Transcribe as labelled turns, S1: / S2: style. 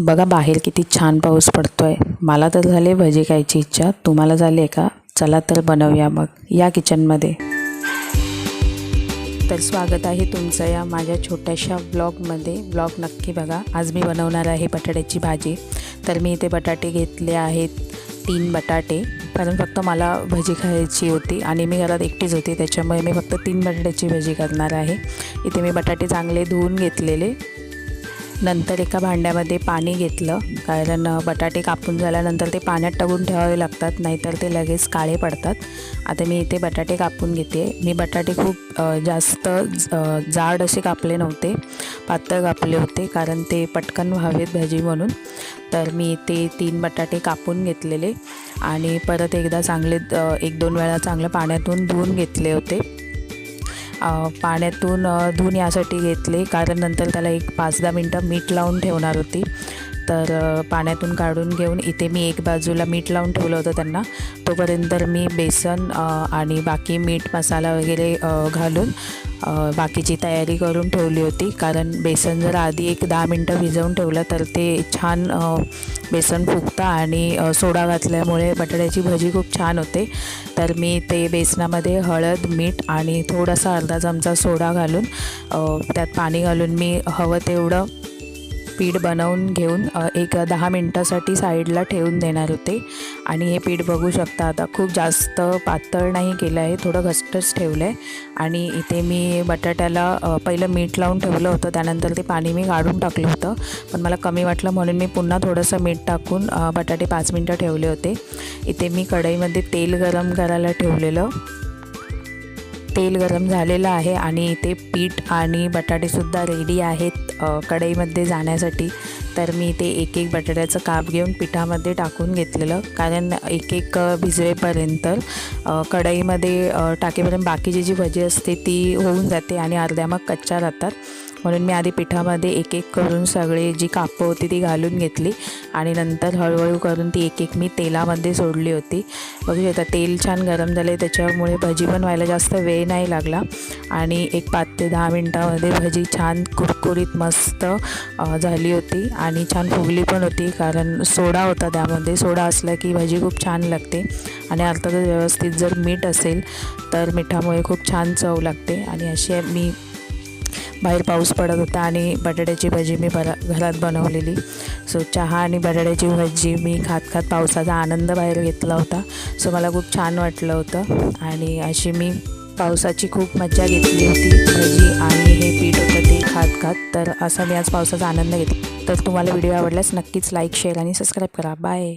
S1: बघा बाहेर किती छान पाऊस पडतो आहे मला तर झाले भजी खायची इच्छा. तुम्हाला झाली आहे का? चला तर बनवूया मग. या किचनमध्ये तर स्वागत आहे तुमचं या माझ्या छोट्याशा ब्लॉगमध्ये ब्लॉग नक्की बघा. आज मी बनवणार आहे बटाट्याची भाजी. तर मी इथे बटाटे घेतले आहेत. तीन बटाटे. कारण फक्त मला भजी खायची होती आणि मी घरात एकटीच होती. त्याच्यामुळे मी फक्त तीन बटाट्याची भजी करणार आहे. इथे मी बटाटे चांगले धुवून घेतलेले. नंतर एका भांड्यामध्ये पाणी घेतलं. कारण बटाटे कापून झाल्यानंतर ते पाण्यात टाकून ठेवावे लागतात नाहीतर ते लगेच काळे पडतात. आता मी इथे बटाटे कापून घेते. मी बटाटे खूप जास्त जाड असे कापले नव्हते. पातळ कापले होते कारण ते पटकन व्हावेत भाजी म्हणून. तर मी ते तीन बटाटे कापून घेतलेले आणि परत एकदा चांगले एक दोन वेळा चांगलं पाण्यातून धुवून घेतले होते. पाण्यातून धुवून यासाठी घेतले. कारण नंतर त्याला एक पाच दहा मिनटं मीठ लावून ठेवणार होती. तर पाण्यातून काढून घेऊन इथे मी एक बाजूला मीठ लावून ठेवलं होतं त्यांना. तोपर्यंत मी बेसन आणि बाकी मीठ मसाला वगैरे घालून बाकीची तयारी करून ठेवली होती. कारण बेसन जर आधी एक दहा मिनटं भिजवून ठेवलं तर ते छान बेसन फुगतं आणि सोडा घातल्यामुळे बटाट्याची भजी खूप छान होते. तर मी ते बेसनामध्ये हळद मीठ आणि थोडासा अर्धा चमचा सोडा घालून त्यात पाणी घालून मी हवं तेवढं पीठ बनवून घेऊन एक दहा मिनटासाठी साईडला ठेवून देणार होते. आणि हे पीठ बघू शकता आता खूप जास्त पातळ नाही केलं आहे थोडं घसटच ठेवलं आहे आणि इथे मी बटाट्याला पहिलं मीठ लावून ठेवलं होतं त्यानंतर ते पाणी मी काढून टाकलं होतं. पण मला कमी वाटलं म्हणून मी पुन्हा थोडंसं मीठ टाकून बटाटे पाच मिनटं ठेवले होते. इथे मी कढईमध्ये तेल गरम करायला ठेवलेलं. तेल गरम झालेलं आहे आणि इथे पीठ आणि बटाटेसुद्धा रेडी आहेत. कढईमध्ये जाण्यासाठी तर मी ते एक एक बटाट्याचं काप घेऊन पिठामध्ये टाकून घेतलेलं. कारण एक एक भिजवेपर्यंत कढईमध्ये टाकेपर्यंत बाकीची जी भजी असते ती होऊन जाते आणि अर्ध्या मग कच्च्या राहतात. म्हणून मी आधी पिठामध्ये एक एक करून सगळे जी कापं होती ती घालून घेतली आणि नंतर हळूहळू करून ती एक एक मी तेलामध्ये सोडली होती. बघू शकता तेल छान गरम झाले त्याच्यामुळे भजी पण व्हायला जास्त वेळ नाही लागला. आणि एक पाच ते दहा मिनटामध्ये भजी छान कुरकुरीत मस्त झाली होती आणि छान फुगली पण होती कारण सोडा होता त्यामध्ये. सोडा असला की भजी खूप छान लागते आणि अर्थातच व्यवस्थित जर मीठ असेल तर मिठामुळे खूप छान चव लागते आणि अशी मी बाहेर पाऊस पडत होता आणि बटाट्याची भजी मी बरा घरात बनवलेली. सो चहा आणि बटाट्याची भजी मी खात खात पावसाचा आनंद बाहेर घेतला होता. सो मला खूप छान वाटलं होतं. आणि अशी मी पावसाची खूप मजा घेतली होती भजी आणि हे पीठ होतं ते खात खात. तर असा मी आज पावसाचा आनंद घेतला. तर तुम्हाला व्हिडिओ आवडल्यास नक्कीच लाईक शेअर आणि सबस्क्राईब करा. बाय